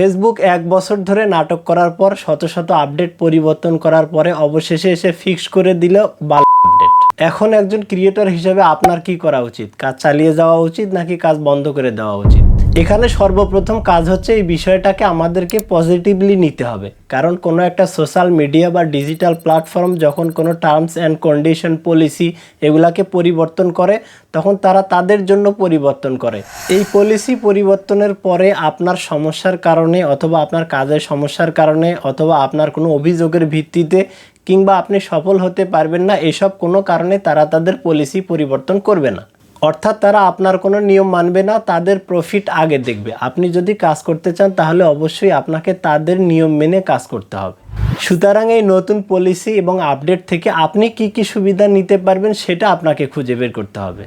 Facebook এক বছর ধরে নাটক করার পর শত শত আপডেট পরিবর্তন করার পরে অবশেষে এসে ফিক্স করে দিল বাল আপডেট। এখন একজন ক্রিয়েটর হিসেবে আপনার কি করা উচিত? কাজ চালিয়ে যাওয়া উচিত নাকি কাজ বন্ধ করে দেওয়া উচিত? এখানে সর্বপ্রথম কাজ হচ্ছে এই বিষয়টাকে আমাদেরকে পজিটিভলি নিতে হবে। কারণ কোনো একটা সোশ্যাল মিডিয়া বা ডিজিটাল প্ল্যাটফর্ম যখন কোনো টার্মস অ্যান্ড কন্ডিশন পলিসি এগুলাকে পরিবর্তন করে, তখন তারা তাদের জন্য পরিবর্তন করে। এই পলিসি পরিবর্তনের পরে আপনার সমস্যার কারণে অথবা আপনার কাজের সমস্যার কারণে অথবা আপনার কোনো অভিযোগের ভিত্তিতে কিংবা আপনি সফল হতে পারবেন না, এসব কোনো কারণে তারা তাদের পলিসি পরিবর্তন করবে না। অর্থাৎ তারা আপনার কোনো নিয়ম মানবে না, তাদের প্রফিট আগে দেখবে। আপনি যদি কাজ করতে চান, তাহলে অবশ্যই আপনাকে তাদের নিয়ম মেনে কাজ করতে হবে। সুতরাং এই নতুন পলিসি এবং আপডেট থেকে আপনি কি কি সুবিধা নিতে পারবেন, সেটা আপনাকে খুঁজে বের করতে হবে।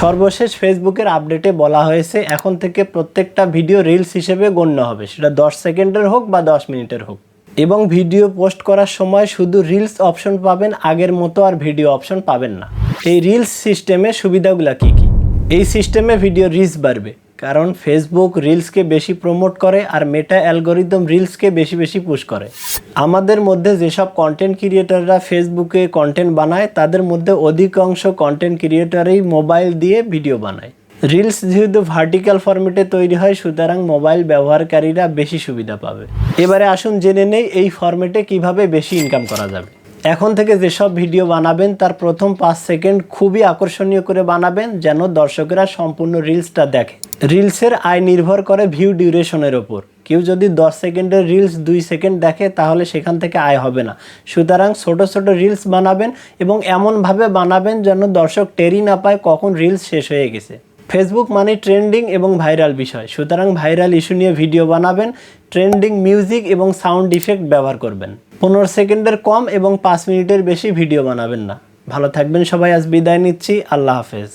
সর্বশেষ ফেসবুকের আপডেটে বলা হয়েছে, এখন থেকে প্রত্যেকটা ভিডিও রিলস হিসেবে গণ্য হবে। সেটা দশ সেকেন্ডের হোক বা দশ মিনিটের হোক। এবং ভিডিও পোস্ট করার সময় শুধু রিলস অপশন পাবেন, আগের মতো আর ভিডিও অপশন পাবেন না। এই রিলস সিস্টেমে সুবিধাগুলো কী কী? এই সিস্টেমে ভিডিও রিচ বাড়বে, কারণ ফেসবুক রিলসকে বেশি প্রমোট করে আর মেটা অ্যালগোরিদম রিলসকে বেশি বেশি পুশ করে। আমাদের মধ্যে যেসব কন্টেন্ট ক্রিয়েটাররা ফেসবুকে কন্টেন্ট বানায়, তাদের মধ্যে অধিকাংশ কন্টেন্ট ক্রিয়েটারই মোবাইল দিয়ে ভিডিও বানায়। রিলস যেহেতু ভার্টিক্যাল ফরম্যাটে তৈরি হয়, সুতরাং মোবাইল ব্যবহারকারীরা বেশি সুবিধা পাবে। এবারে আসুন জেনে নেই এই ফরম্যাটে কীভাবে বেশি ইনকাম করা যাবে। এখন থেকে যেসব ভিডিও বানাবেন, তার প্রথম পাঁচ সেকেন্ড খুবই আকর্ষণীয় করে বানাবেন, যেন দর্শকেরা সম্পূর্ণ রিলসটা দেখে। রিলসের আয় নির্ভর করে ভিউ ডিউরেশনের ওপর। কেউ যদি দশ সেকেন্ডের রিলস দুই সেকেন্ড দেখে, তাহলে সেখান থেকে আয় হবে না। সুতরাং ছোট ছোট রিলস বানাবেন এবং এমনভাবে বানাবেন যেন দর্শক টেরি না পায় কখন রিলস শেষ হয়ে গেছে। ফেসবুক মানে ট্রেন্ডিং এবং ভাইরাল বিষয়। সুতরাং ভাইরাল ইস্যু নিয়ে ভিডিও বানাবেন, ট্রেন্ডিং মিউজিক এবং সাউন্ড ইফেক্ট ব্যবহার করবেন। পনেরো সেকেন্ডের কম এবং পাঁচ মিনিটের বেশি ভিডিও বানাবেন না। ভালো থাকবেন সবাই, আজ বিদায় নিচ্ছি। আল্লাহ হাফেজ।